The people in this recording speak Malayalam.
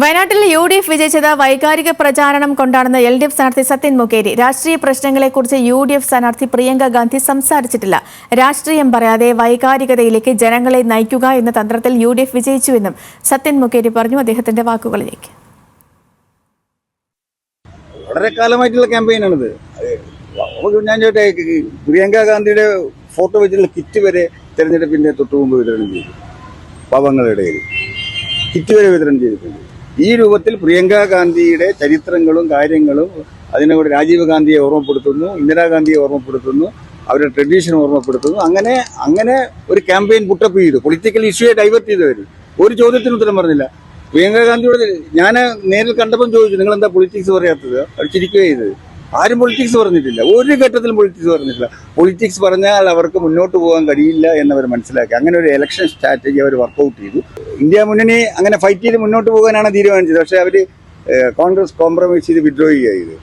വയനാട്ടിൽ യു ഡി എഫ് വിജയിച്ചത് വൈകാരിക പ്രചാരണം കൊണ്ടാണെന്ന് എൽ ഡി എഫ് സ്ഥാനാർത്ഥി സത്യൻ മുഖേരി. രാഷ്ട്രീയ പ്രശ്നങ്ങളെക്കുറിച്ച് യു ഡി എഫ് സ്ഥാനാർത്ഥി പ്രിയങ്ക ഗാന്ധി സംസാരിച്ചിട്ടില്ല. രാഷ്ട്രീയം പറയാതെ വൈകാരികതയിലേക്ക് ജനങ്ങളെ നയിക്കുക എന്ന തന്ത്രത്തിൽ യു ഡി എഫ് വിജയിച്ചുവെന്നും സത്യൻ മുഖേരി പറഞ്ഞു. അദ്ദേഹത്തിന്റെ വാക്കുകളിലേക്ക്. വളരെ കാലമായിട്ടുള്ള ക്യാമ്പയിനാണിത് ഞാൻ ചോട്ടെ പ്രിയങ്ക ഗാന്ധിയുടെ ഫോട്ടോ വെച്ചിട്ടുള്ള കിറ്റ് വരെ തെരഞ്ഞെടുപ്പിന്റെ തൊട്ടുമുമ്പ് വിതരണം ചെയ്തു. പാവങ്ങളുടെ ഇടയിൽ. കിറ്റ് വരെ വിതരണം ചെയ്തിട്ടുണ്ട്. ഈ രൂപത്തിൽ പ്രിയങ്ക ഗാന്ധിയുടെ ചരിത്രങ്ങളും കാര്യങ്ങളും അതിനോട് രാജീവ് ഗാന്ധിയെ ഓർമ്മപ്പെടുത്തുന്നു ഇന്ദിരാഗാന്ധിയെ ഓർമ്മപ്പെടുത്തുന്നു അവരുടെ ട്രഡീഷൻ ഓർമ്മപ്പെടുത്തുന്നു. അങ്ങനെ അങ്ങനെ ഒരു ക്യാമ്പയിൻ പുട്ടപ്പ് ചെയ്തു. പൊളിറ്റിക്കൽ ഇഷ്യൂയെ ഡൈവേർട്ട് ചെയ്തവർ ഒരു ചോദ്യത്തിന് ഉത്തരം പറഞ്ഞില്ല. പ്രിയങ്ക ഗാന്ധിയോട് ഞാൻ നേരിൽ കണ്ടപ്പം ചോദിച്ചു നിങ്ങൾ എന്താ പൊളിറ്റിക്സ് പറയാത്തത്? അവർ ചിരിക്കുകയും ചെയ്തത്. ആരും പൊളിറ്റിക്സ് പറഞ്ഞിട്ടില്ല. ഒരു ഘട്ടത്തിലും പൊളിറ്റിക്സ് പറഞ്ഞിട്ടില്ല. പൊളിറ്റിക്സ് പറഞ്ഞാൽ അവർക്ക് മുന്നോട്ട് പോകാൻ കഴിയില്ല എന്നവർ മനസ്സിലാക്കി. അങ്ങനെ ഒരു ഇലക്ഷൻ സ്ട്രാറ്റജി അവർ വർക്കൗട്ട് ചെയ്തു. ഇന്ത്യ മുന്നണി അങ്ങനെ ഫൈറ്റ് ചെയ്ത് മുന്നോട്ട് പോകാനാണ് തീരുമാനിച്ചത്. പക്ഷേ അവർ കോൺഗ്രസ് കോംപ്രമൈസ് ചെയ്ത് വിഡ്രോ ചെയ്യുക ചെയ്തത്.